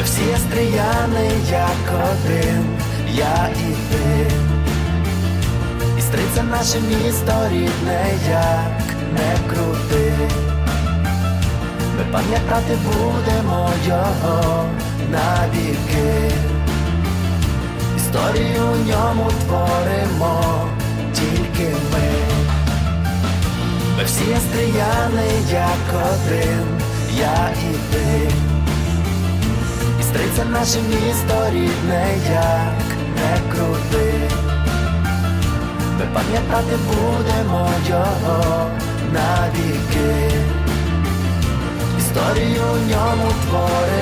Ми всі стріяни, як один, я і ти. І стриться наше місто рідне, як не крути. Ми пам'ятати будемо його навіки. Історію в ньому творимо тільки ми. Ми всі стріяни, як один, я і ти. І стриться наше місто рідне, як не крути. Ми пам'ятати будемо його навіки. Історію в ньому творимо